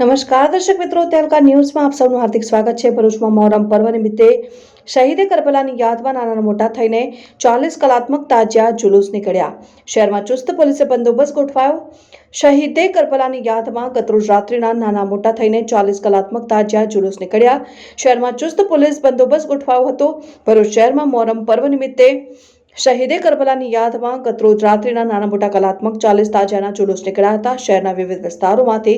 નમસ્કાર, દર્શક મિત્રો. તેલકા ન્યૂઝમાં આપ સૌનું હાર્દિક સ્વાગત છે. ભરૂચમાં મોહરમ પર્વ નિમિત્તે શહીદે કરબલાની યાદમાં નાના મોટા થઈને ચાલીસ કલાત્મક તાજિયા જુલુસ નીકળ્યા. શહેરમાં ચુસ્ત પોલીસે બંદોબસ્ત ગોઠવાયો. શહીદે કરબલાની યાદમાં ગતરોજ રાત્રિના નાના મોટા થઈને ચાલીસ કલાત્મક તાજિયા જુલુસ નીકળ્યા. શહેરમાં ચુસ્ત પોલીસ બંદોબસ્ત ગોઠવાયો હતો. ભરૂચ શહેરમાં મોહરમ પર્વ નિમિત્તે શહીદે કરબલાની યાદમાં ગતરોજ રાત્રિના નાના મોટા કલાત્મક ચાલીસ તાજાના જુલુસ નીકળ્યા હતા. શહેરના વિવિધ વિસ્તારોમાંથી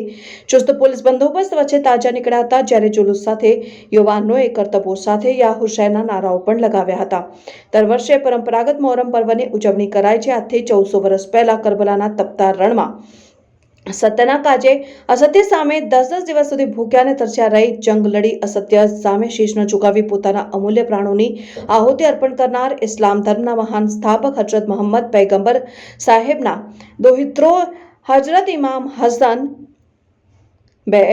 ચુસ્ત પોલીસ બંદોબસ્ત વચ્ચે તાજા નીકળ્યા હતા, જ્યારે જુલુસ સાથે યુવાનોએ કરતબો સાથે યા હુસૈનના નારાઓ પણ લગાવ્યા હતા. દર વર્ષે પરંપરાગત મોહરમ પર્વની ઉજવણી કરાય છે. આજથી ચૌદસો વર્ષ પહેલા કરબલાના તપતા રણમાં સત્યના કાજે અસત્ય સામે દસ દસ દિવસ સુધી ભૂખ્યા અને તરસ્યા રહી જંગ લડી અસત્ય સામે શીશનો ઝુકાવી પોતાના અમૂલ્ય પ્રાણોની આહુતિ અર્પણ કરનાર ઇસ્લામ ધર્મના મહાન સ્થાપક હજરત મોહમ્મદ પૈગંબર સાહેબના દોહિત્રો હજરત ઇમામ હસન બે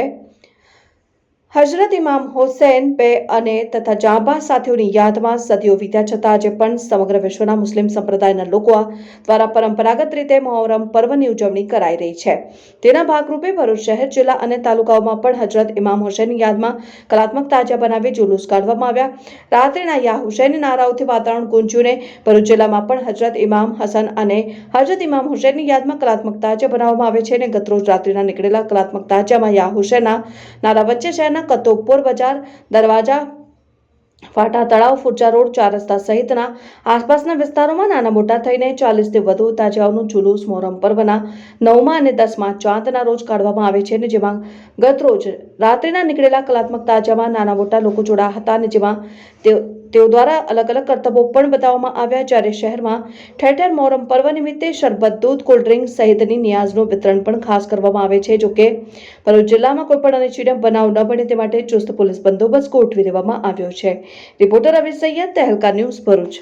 હજરત ઇમામ હુસૈન બે અને તથા જાંબા સાથીઓની યાદમાં સદીઓ વીત્યા છતાં આજે પણ સમગ્ર વિશ્વના મુસ્લિમ સંપ્રદાયના લોકો દ્વારા પરંપરાગત રીતે મોહરમ પર્વની ઉજવણી કરાઈ રહી છે. તેના ભાગરૂપે ભરૂચ શહેર, જિલ્લા અને તાલુકાઓમાં પણ હજરત ઇમામ હુસૈનની યાદમાં કલાત્મક તાજા બનાવી જુલુસ કાઢવામાં આવ્યા. રાત્રિના યા હુસૈની નારાઓથી વાતાવરણ ગુંજ્યુને ભરૂચ જિલ્લામાં પણ હજરત ઇમામ હસન અને હજરત ઇમામ હુસૈનની યાદમાં કલાત્મક તાજા બનાવવામાં આવે છે અને ગતરોજ રાત્રિના નીકળેલા કલાત્મક તાજામાં યા હુસેનના નારા વચ્ચે શહેરના કતોપુર બજાર, દરવાજા, ફાટા તળાવ, ફુરચા રોડ, ચાર રસ્તા સહિતના આસપાસના વિસ્તારોમાં નાના મોટા થઈને ચાલીસથી વધુ તાજાઓનું જુલુસ મોહરમ પર્વના નવમા અને દસમા ચાંદના રોજ કાઢવામાં આવે છે અને જેમાં ગત રોજ રાત્રિના નીકળેલા કલાત્મક તાજામાં નાના મોટા લોકો જોડાયા હતા અને જેમાં તેઓ દ્વારા અલગ અલગ કરતબો પણ બતાવવામાં આવ્યા જ્યારે શહેરમાં ઠેર ઠેર મોહરમ પર્વ નિમિત્તે શરબત, દૂધ કોલ્ડ ડ્રિંક સહિતની નિયાઝનું વિતરણ પણ ખાસ કરવામાં આવે છે. જોકે, ભરૂચ જિલ્લામાં કોઈપણ અનિચ્છનીય બનાવ ન બને તે માટે ચુસ્ત પોલીસ બંદોબસ્ત ગોઠવી દેવામાં આવ્યો છે. Reporter Avi Sayyed, Tehelka news Bharuch.